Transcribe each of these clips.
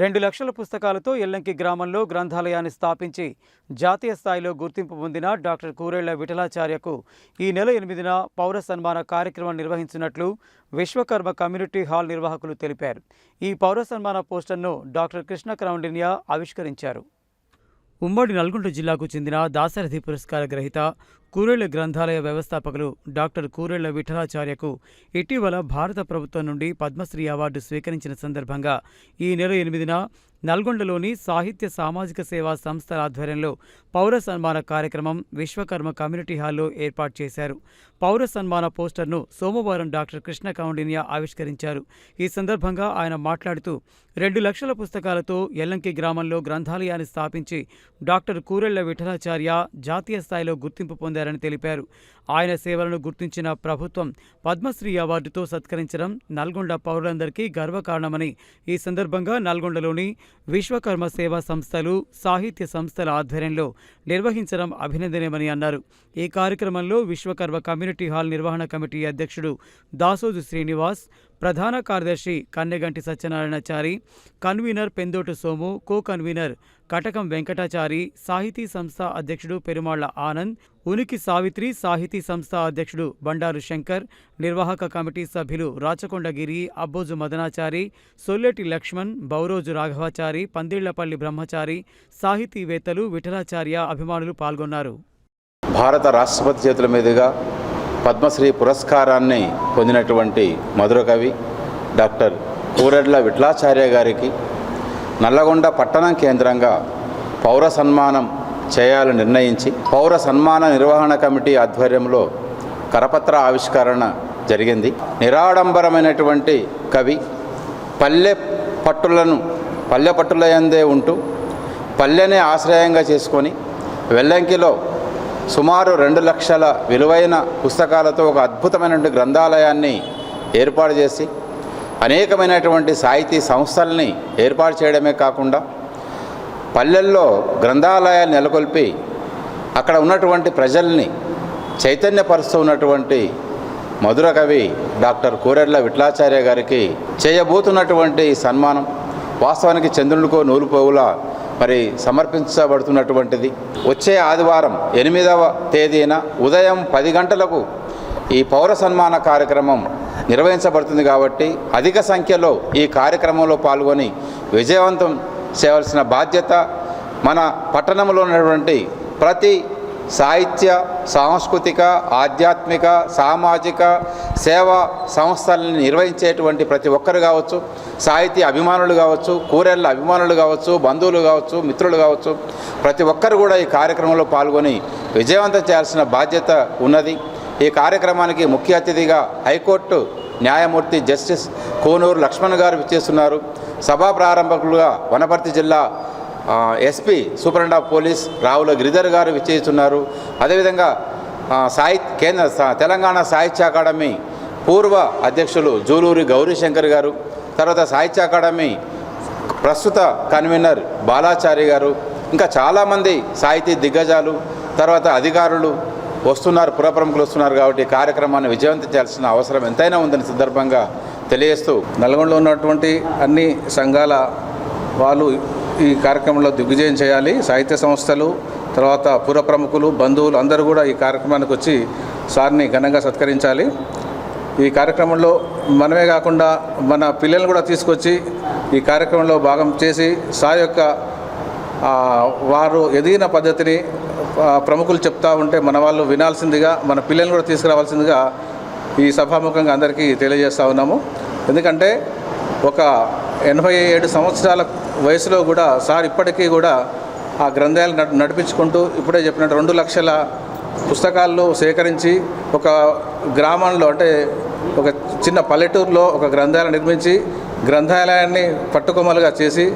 రెండు లక్షల పుస్తకాలతో ఎల్లంకి గ్రామంలో గ్రంథాలయాన్ని స్థాపించి జాతీయ స్థాయిలో గుర్తింపు పొందిన డాక్టర్ కూరేళ్ళ విఠలాచార్యకు ఈ నెల ఎనిమిదిన పౌర సన్మాన కార్యక్రమం నిర్వహించినట్లు విశ్వకర్మ కమ్యూనిటీ హాల్ నిర్వాహకులు తెలిపారు. ఈ పౌర సన్మాన పోస్టర్ను డాక్టర్ కృష్ణ క్రౌండిన్య ఆవిష్కరించారు. ఉమ్మడి నల్గొండ జిల్లాకు చెందిన దాశరథి పురస్కార గ్రహీత కూరేళ్ళ గ్రంథాలయ వ్యవస్థాపకులు డాక్టర్ కూరేళ్ళ విఠలాచార్యకు ఇటీవల భారత ప్రభుత్వం నుండి పద్మశ్రీ అవార్డు స్వీకరించిన సందర్భంగా ఈ నెల ఎనిమిదిన నల్గొండలోని సాహిత్య సామాజిక సేవా సంస్థల ఆధ్వర్యంలో పౌర సన్మాన కార్యక్రమం విశ్వకర్మ కమ్యూనిటీ హాల్లో ఏర్పాటు చేశారు. పౌర సన్మాన పోస్టర్ను సోమవారం డాక్టర్ కృష్ణ కౌండిన్య ఆవిష్కరించారు. ఈ సందర్భంగా ఆయన మాట్లాడుతూ రెండు లక్షల పుస్తకాలతో ఎల్లంకి గ్రామంలో గ్రంథాలయాన్ని స్థాపించి డాక్టర్ కూరెళ్ళ విఠలాచార్య జాతీయ స్థాయిలో గుర్తింపు పొందారని తెలిపారు. ఆయన సేవలను గుర్తించిన ప్రభుత్వం పద్మశ్రీ అవార్డుతో సత్కరించడం నల్గొండ పౌరులందరికీ గర్వకారణమని ఈ సందర్భంగా నల్గొండలోని విశ్వకర్మ సేవా సంస్థలు సాహిత్య సంస్థల ఆధ్వర్యంలో నిర్వహించడం అభినందనీయమని అన్నారు. ఈ కార్యక్రమంలో విశ్వకర్మ కమ్యూనిటీ హాల్ నిర్వహణ కమిటీ అధ్యక్షుడు దాసోజు శ్రీనివాస్ ప్రధాన కార్యదర్శి Kanneganti Satyanarayanachari convener Pendotu Somu co convener Katakam Venkatachari సాహితీ సంస్థ అధ్యక్షుడు పెరుమాళ్ళ ఆనంద్ ఉనికి సావిత్రి సాహితీ సంస్థ అధ్యక్షుడు బండారు శంకర్ నిర్వాహక కమిటీ సభ్యులు రాచకొండగిరి అబ్బోజు మదనాచారి సొల్లెటి లక్ష్మణ్ బౌరోజు రాఘవాచారి పందిళ్ళపల్లి బ్రహ్మచారి సాహితీవేత్తలు విఠలాచార్య అభిమానులు పాల్గొన్నారు. భారత రాష్ట్రపతి చేతుల మీదుగా పద్మశ్రీ పురస్కారాన్ని పొందినటువంటి మధుర కవి డాక్టర్ కూరెడ్ల విఠలాచార్య గారికి నల్లగొండ పట్టణం కేంద్రంగా పౌర సన్మానం చేయాలని నిర్ణయించి పౌర సన్మాన నిర్వహణ కమిటీ ఆధ్వర్యంలో కరపత్ర ఆవిష్కరణ జరిగింది. నిరాడంబరమైనటువంటి కవి పల్లె పట్టులను పల్లె పట్టులయందే ఉంటూ పల్లెనే ఆశ్రయంగా చేసుకొని వెల్లంకిలో సుమారు రెండు లక్షల విలువైన పుస్తకాలతో ఒక అద్భుతమైనటువంటి గ్రంథాలయాన్ని ఏర్పాటు చేసి అనేకమైనటువంటి సాహితీ సంస్థల్ని ఏర్పాటు చేయడమే కాకుండా పల్లెల్లో గ్రంథాలయాలు నెలకొల్పి అక్కడ ఉన్నటువంటి ప్రజల్ని చైతన్యపరుస్తూ ఉన్నటువంటి మధుర కవి డాక్టర్ కోరెడ్ల విఠలాచార్య గారికి చేయబోతున్నటువంటి సన్మానం వాస్తవానికి చంద్రునికో నూలుపోవులా మరి సమర్పించబడుతున్నటువంటిది. వచ్చే ఆదివారం ఎనిమిదవ తేదీన ఉదయం పది గంటలకు ఈ పౌర సన్మాన కార్యక్రమం నిర్వహించబడుతుంది కాబట్టి అధిక సంఖ్యలో ఈ కార్యక్రమంలో పాల్గొని విజయవంతం చేయవలసిన బాధ్యత మన పట్టణంలో ఉన్నటువంటి ప్రతి సాహిత్య సాంస్కృతిక ఆధ్యాత్మిక సామాజిక సేవా సంస్థలను నిర్వహించేటువంటి ప్రతి ఒక్కరు కావచ్చు సాహిత్య అభిమానులు కావచ్చు కూరెళ్ళ అభిమానులు కావచ్చు బంధువులు కావచ్చు మిత్రులు కావచ్చు ప్రతి ఒక్కరు కూడా ఈ కార్యక్రమంలో పాల్గొని విజయవంతం చేయాల్సిన బాధ్యత ఉన్నది. ఈ కార్యక్రమానికి ముఖ్య అతిథిగా హైకోర్టు న్యాయమూర్తి జస్టిస్ కోనూరు లక్ష్మణ్ గారు విచ్చేస్తున్నారు. సభా ప్రారంభకులుగా వనపర్తి జిల్లా SP superintendent of police Ravula Giridhar garu విచ్చేస్తున్నారు. అదేవిధంగా సాహిత్య కేంద్ర తెలంగాణ సాహిత్య అకాడమీ పూర్వ అధ్యక్షులు జూలూరి గౌరీశంకర్ గారు తర్వాత సాహిత్య అకాడమీ ప్రస్తుత కన్వీనర్ బాలాచారి గారు ఇంకా చాలామంది సాహితీ దిగ్గజాలు తర్వాత అధికారులు వస్తున్నారు పురప్రముఖులు వస్తున్నారు కాబట్టి కార్యక్రమాన్ని విజయవంతం చేయాల్సిన అవసరం ఎంతైనా ఉందని సందర్భంగా తెలియజేస్తూ నల్గొండలో ఉన్నటువంటి అన్ని సంఘాల వాళ్ళు ఈ కార్యక్రమంలో దిగ్విజయం చేయాలి. సాహిత్య సంస్థలు తర్వాత పుర ప్రముఖులు బంధువులు అందరూ కూడా ఈ కార్యక్రమానికి వచ్చి సార్ని ఘనంగా సత్కరించాలి. ఈ కార్యక్రమంలో మనమే కాకుండా మన పిల్లల్ని కూడా తీసుకొచ్చి ఈ కార్యక్రమంలో భాగం చేసి సార్ యొక్క వారు ఎదిగిన పద్ధతిని ప్రముఖులు చెప్తా ఉంటే మన వాళ్ళు వినాల్సిందిగా మన పిల్లల్ని కూడా తీసుకురావాల్సిందిగా ఈ సభాముఖంగా అందరికీ తెలియజేస్తూ ఉన్నాము. ఎందుకంటే ఒక ఎనభై ఏడు సంవత్సరాల వయసులో కూడా సార్ ఇప్పటికీ కూడా ఆ గ్రంథాలు నడు నడిపించుకుంటూ ఇప్పుడే చెప్పినట్టు రెండు లక్షల పుస్తకాల్లో సేకరించి ఒక గ్రామంలో అంటే ఒక చిన్న పల్లెటూరులో ఒక గ్రంథాలయం నిర్మించి గ్రంథాలయాన్ని పట్టుకొమ్మలుగా చేసి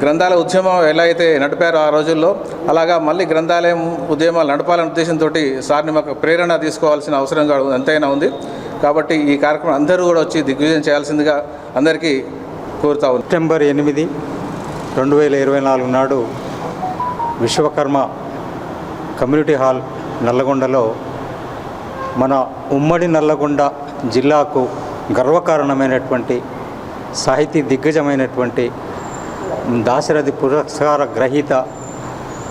గ్రంథాల ఉద్యమం ఎలా అయితే నడిపారో ఆ రోజుల్లో అలాగా మళ్ళీ గ్రంథాలయం ఉద్యమాలు నడపాలనే ఉద్దేశంతో సార్ని మాకు ప్రేరణ తీసుకోవాల్సిన అవసరం ఎంతైనా ఉంది. కాబట్టి ఈ కార్యక్రమం అందరూ కూడా వచ్చి దిగ్విజయం చేయాల్సిందిగా అందరికీ కోరుతా ఉంది సెప్టెంబర్ ఎనిమిది రెండు వేల ఇరవై నాలుగు నాడు విశ్వకర్మ కమ్యూనిటీ హాల్ నల్లగొండలో మన ఉమ్మడి నల్లగొండ జిల్లాకు గర్వకారణమైనటువంటి సాహితీ దిగ్గజమైనటువంటి దాశరథి పురస్కార గ్రహీత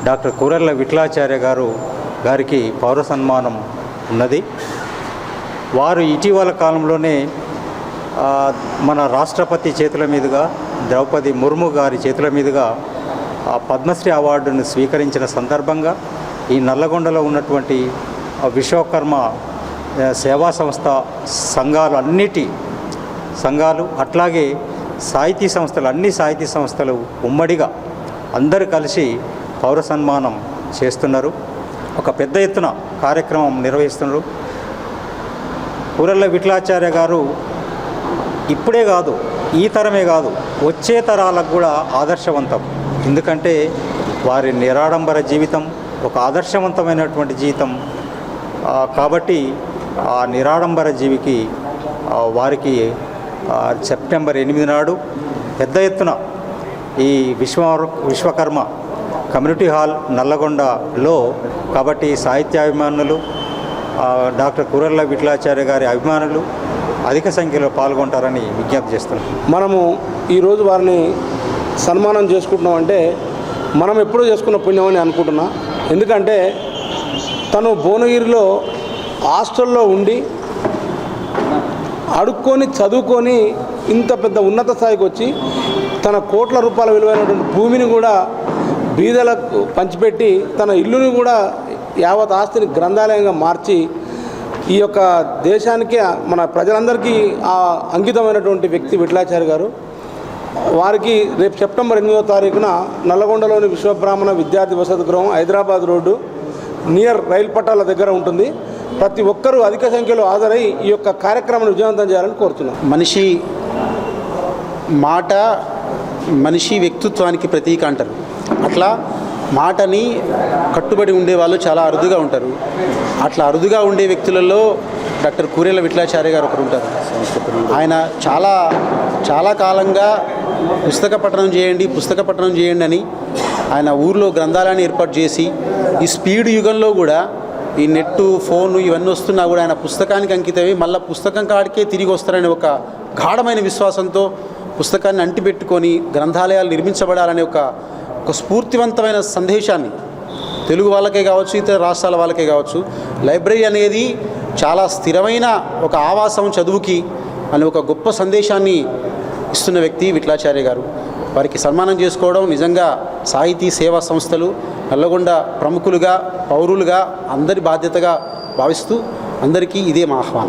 డాక్టర్ కూరెళ్ళ విఠలాచార్య గారు గారికి పౌర సన్మానం ఉన్నది. వారు ఇటీవల కాలంలోనే మన రాష్ట్రపతి చేతుల మీదుగా ద్రౌపది ముర్ము గారి చేతుల మీదుగా ఆ పద్మశ్రీ అవార్డును స్వీకరించిన సందర్భంగా ఈ నల్లగొండలో ఉన్నటువంటి విశ్వకర్మ సేవా సంస్థ సంఘాలు అన్నిటి సంఘాలు అట్లాగే సాహితీ సంస్థలు అన్ని సాహితీ సంస్థలు ఉమ్మడిగా అందరూ కలిసి పౌర సన్మానం చేస్తున్నారు. ఒక పెద్ద ఎత్తున కార్యక్రమం నిర్వహిస్తున్నారు. కూరళ్ళ విఠలాచార్య గారు ఇప్పుడే కాదు ఈ తరమే కాదు వచ్చే తరాలకు కూడా ఆదర్శవంతం. ఎందుకంటే వారి నిరాడంబర జీవితం ఒక ఆదర్శవంతమైనటువంటి జీవితం. కాబట్టి ఆ నిరాడంబర జీవికి వారికి సెప్టెంబర్ ఎనిమిది నాడు పెద్ద ఎత్తున ఈ విశ్వ విశ్వకర్మ కమ్యూనిటీ హాల్ నల్లగొండలో కాబట్టి సాహిత్యాభిమానులు డాక్టర్ కురల్ల విఠలాచార్య గారి అభిమానులు అధిక సంఖ్యలో పాల్గొంటారని విజ్ఞప్తి చేస్తున్నాం. మనము ఈరోజు వారిని సన్మానం చేసుకుంటున్నాం అంటే మనం ఎప్పుడూ చేసుకున్న పుణ్యం అని అనుకుంటున్నా. ఎందుకంటే తను భువనగిరిలో హాస్టల్లో ఉండి అడుక్కొని చదువుకొని ఇంత పెద్ద ఉన్నత స్థాయికి వచ్చి తన కోట్ల రూపాయల విలువైనటువంటి భూమిని కూడా బీదలకు పంచిపెట్టి తన ఇల్లుని కూడా యావత్ ఆస్తిని గ్రంథాలయంగా మార్చి ఈ యొక్క దేశానికి మన ప్రజలందరికీ ఆ అంకితమైనటువంటి వ్యక్తి విఠలాచారి గారు. వారికి రేపు సెప్టెంబర్ ఎనిమిదో తారీఖున నల్లగొండలోని విశ్వబ్రాహ్మణ విద్యార్థి వసతి గృహం హైదరాబాద్ రోడ్డు నియర్ రైలు పట్టాల దగ్గర ఉంటుంది. ప్రతి ఒక్కరూ అధిక సంఖ్యలో హాజరై ఈ యొక్క కార్యక్రమాన్ని విజయవంతం చేయాలని కోరుతున్నాం. మనిషి మాట మనిషి వ్యక్తిత్వానికి ప్రతీక అంటారు. అట్లా మాటని కట్టుబడి ఉండే వాళ్ళు చాలా అరుదుగా ఉంటారు. అట్లా అరుదుగా ఉండే వ్యక్తులలో డాక్టర్ కూరేల విఠలాచార్య గారు ఒకరు ఉంటారు. ఆయన చాలా చాలా కాలంగా పుస్తక పఠనం చేయండి పుస్తక పఠనం చేయండి అని ఆయన ఊర్లో గ్రంథాలయాన్ని ఏర్పాటు చేసి ఈ స్పీడ్ యుగంలో కూడా ఈ నెట్టు ఫోను ఇవన్నీ వస్తున్నా కూడా ఆయన పుస్తకానికి అంకితమై మళ్ళీ పుస్తకం కాడికే తిరిగి వస్తారనే ఒక గాఢమైన విశ్వాసంతో పుస్తకాన్ని అంటిపెట్టుకొని గ్రంథాలయాలు నిర్మించబడాలనే ఒక ఒక స్ఫూర్తివంతమైన సందేశాన్ని. తెలుగు వాళ్ళకే కావచ్చు ఇతర రాష్ట్రాల వాళ్ళకే కావచ్చు లైబ్రరీ అనేది చాలా స్థిరమైన ఒక ఆవాసం చదువుకి అనే ఒక గొప్ప సందేశాన్ని ఇస్తున్న వ్యక్తి విఠలాచార్య గారు. వారికి సన్మానం చేసుకోవడం నిజంగా సాహితీ సేవా సంస్థలు నల్లగొండ ప్రముఖులుగా పౌరులుగా అందరి బాధ్యతగా భావిస్తూ అందరికీ ఇదే మా ఆహ్వానం.